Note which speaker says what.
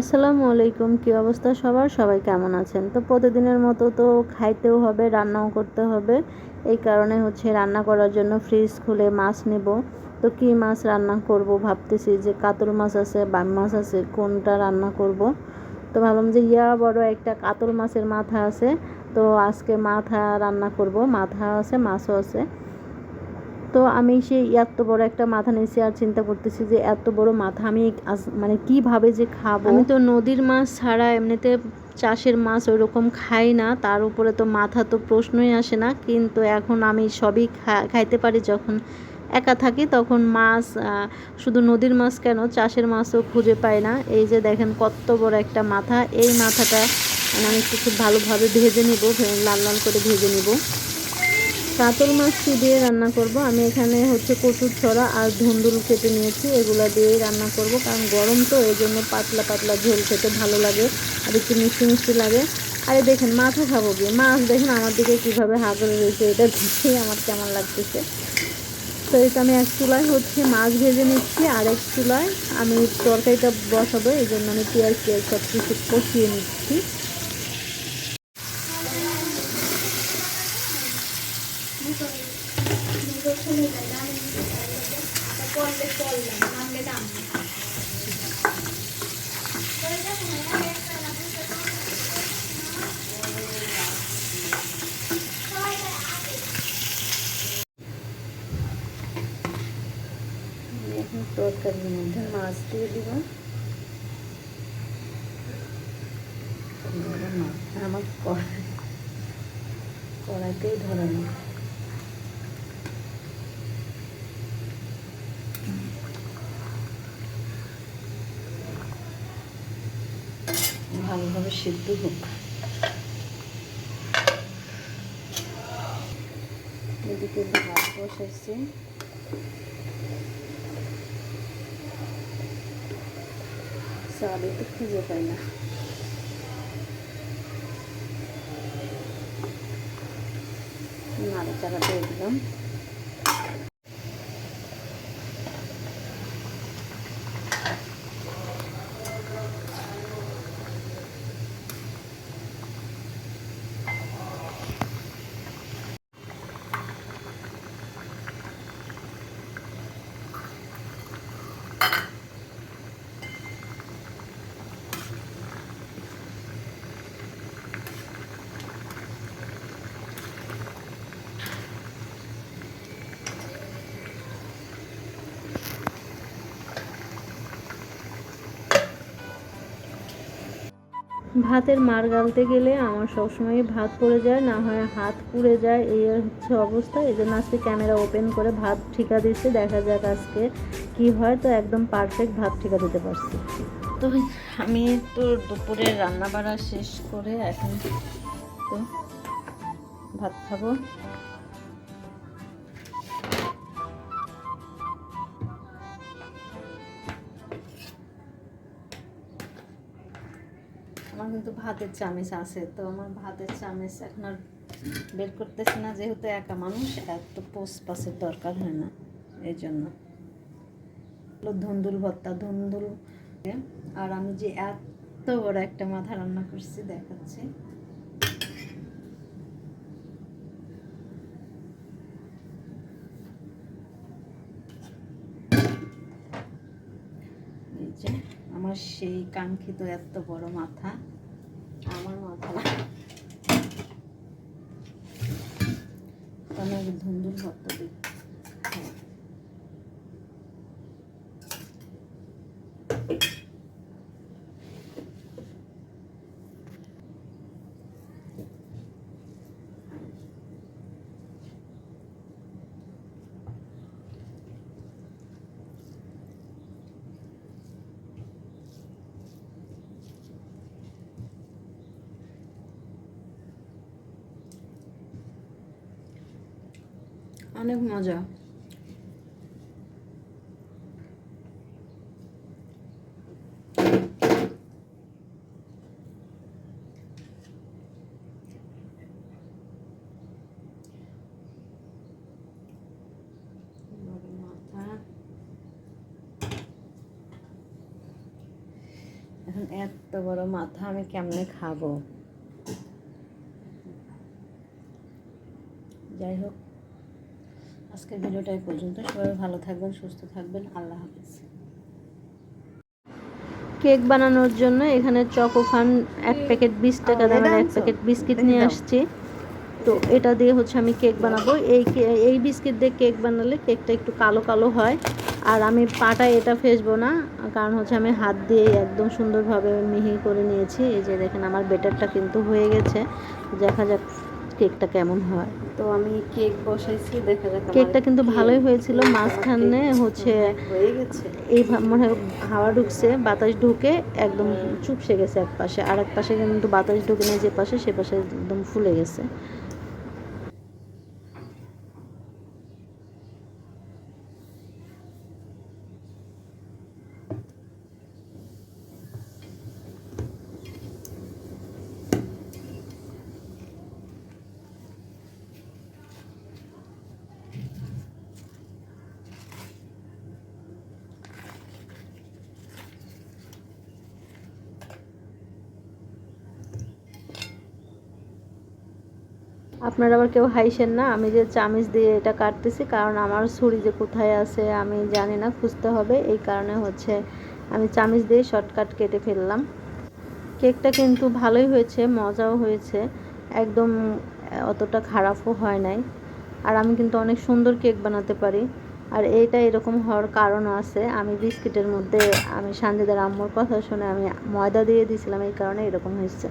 Speaker 1: আসসালামু আলাইকুম, কী অবস্থা সবার? সবাই কেমন আছেন? তো প্রতিদিনের মতো তো খাইতেও হবে, রান্নাও করতে হবে। এই কারণে হচ্ছে রান্না করার জন্য ফ্রিজ খুলে মাছ নেব। তো কী মাছ রান্না করব ভাবতেছি, যে কাতল মাছ আছে, বাম মাছ আছে, কোনটা রান্না করব? তো ভাবলাম যে ইয়া বড় একটা কাতল মাছের মাথা আছে, তো আজকে মাথা রান্না করব। মাথা আছে, মাছও আছে। তো আমি সেই এত বড় একটা মাথা নিয়েছি আর চিন্তা করতেছি যে এত বড় মাথা আমি মানে কীভাবে যে খাব? আমি তো নদীর মাছ ছাড়া এমনিতে চাষের মাছ ওইরকম খাই না, তার উপরে তো মাথা তো প্রশ্নই আসে না। কিন্তু এখন আমি সবই খাইতে পারি যখন একা থাকি তখন মাছ শুধু নদীর মাছ কেন? চাষের মাছও খুঁজে পাই না। এই যে দেখেন কত বড় একটা মাথা। এই মাথাটা আমি একটু খুব ভালোভাবে ভেজে নিব, লাল লাল করে ভেজে নিব। কাতল মাছটি দিয়ে রান্না করব? আমি এখানে হচ্ছে কচুর ছড়া আর ধুন্দুল কেটে নিয়েছি। এগুলো দিয়েই রান্না করব, কারণ গরম তো এই জন্য পাতলা পাতলা ঝোল খেতে ভালো লাগে আর একটু মিষ্টি মিষ্টি লাগে। আরে দেখেন, মাছও খাব গিয়ে মাছ দেখেন আমার দিকে কীভাবে হা করে রয়েছে, এটা দেখেই আমার কেমন লাগতেছে। তো এটা আমি এক চুলায় হচ্ছে মাছ ভেজে নিচ্ছি, আর এক চুলায় আমি তরকারিটা বসাবো এই জন্য আমি পেঁয়াজ পেঁয়াজ সব কিছু কষিয়ে নিচ্ছি। আমি এখন তরকারির মধ্যে মাছ দিয়ে দিব। আমার কড়াই কড়াইতেই ধরে ভালোভাবে সিদ্ধ হোক। এদিকে ভাত বসাইছি। চালে তো খুঁজে পাই না। নাড়া চাড়া দিয়ে দিলাম। ভাতের মার গালতে গেলে আমার সবসময় ভাত পড়ে যায়, না হয় হাত পুড়ে যায়, এই হচ্ছে অবস্থা। এই জন্য আজকে ক্যামেরা ওপেন করে ভাত ঠিকা দিচ্ছে, দেখা যাক আজকে কি হয়। তো একদম পারফেক্ট ভাত ঠিকা দিতে পারছি। তো আমি তো দুপুরে রান্না বাড়া শেষ করে এখন তো ভাত খাব। কিন্তু ভাতের চামিচ আছে, তো আমার ভাতের চামিচ এখন আর বের করতেছে না, যেহেতু একা মানুষ, এত পোস পাসের দরকার হয় না, এই জন্য। ধুন্দুল ভর্তা, ধুন্দুল আর আমি যে এত বড় একটা মাথা রান্না করছি, দেখাচ্ছি। আমার সেই কাঙ্ক্ষিত এত বড় মাথা। আমার মাথা না তো আমি আগে ধুন্দুল ভর্তা দিই হ্যাঁ। অনেক মজা। এখন এত বড় মাথা আমি কেমনে খাব? যাই হোক আজকের ভিডিওটা এই পর্যন্ত। সবাই ভালো থাকবেন সুস্থ থাকবেন। আল্লাহ হাফিজ। কেক বানানোর জন্য এখানে চকোফান এক প্যাকেট বিশ টাকা দামের এক প্যাকেট বিস্কিট নিয়ে আসছি। তো এটা দিয়ে হচ্ছে আমি কেক বানাবো। এই এই বিস্কিট দিয়ে কেক বানালে কেকটা একটু কালো কালো হয়। আর আমি পাটা এটা ফেসবো না কারণ হচ্ছে আমি হাত দিয়ে একদম সুন্দরভাবে মিহি করে নিয়েছি। এই যে দেখেন আমার বেটারটা কিন্তু হয়ে গেছে। দেখা যাক। কেকটা কেমন হয়?
Speaker 2: তো আমি কেক বসাইছি দেখা যাক
Speaker 1: কেকটা কিন্তু ভালোই হয়েছিল। মাঝখানে হচ্ছে
Speaker 2: হয়ে গেছে।
Speaker 1: এই মানে হয় হাওয়া ঢুকছে বাতাস ঢুকে একদম চুপসে গেছে এক পাশে আর এক পাশে কিন্তু বাতাস ঢুকে না যে পাশে সে পাশে একদম ফুলে গেছে। আপনারা আবার কেউ হাইসেন না। আমি যে চামিচ দিয়ে এটা কাটতেছি, কারণ আমার ছুরি যে কোথায় আছে আমি জানি না, খুঁজতে হবে। এই কারণে হচ্ছে আমি চামিচ দিয়ে শর্টকাট কেটে ফেললাম। কেকটা কিন্তু ভালোই হয়েছে, মজাও হয়েছে। একদম অতটা খারাপও হয় নাই। আর আমি কিন্তু অনেক সুন্দর কেক বানাতে পারি। আর এইটা এরকম হওয়ার কারণও আছে। আমি বিস্কিটের মধ্যে, আমি সানজিদার আম্মুর কথা শুনে আমি ময়দা দিয়ে দিয়েছিলাম, এই কারণে এরকম হয়েছে।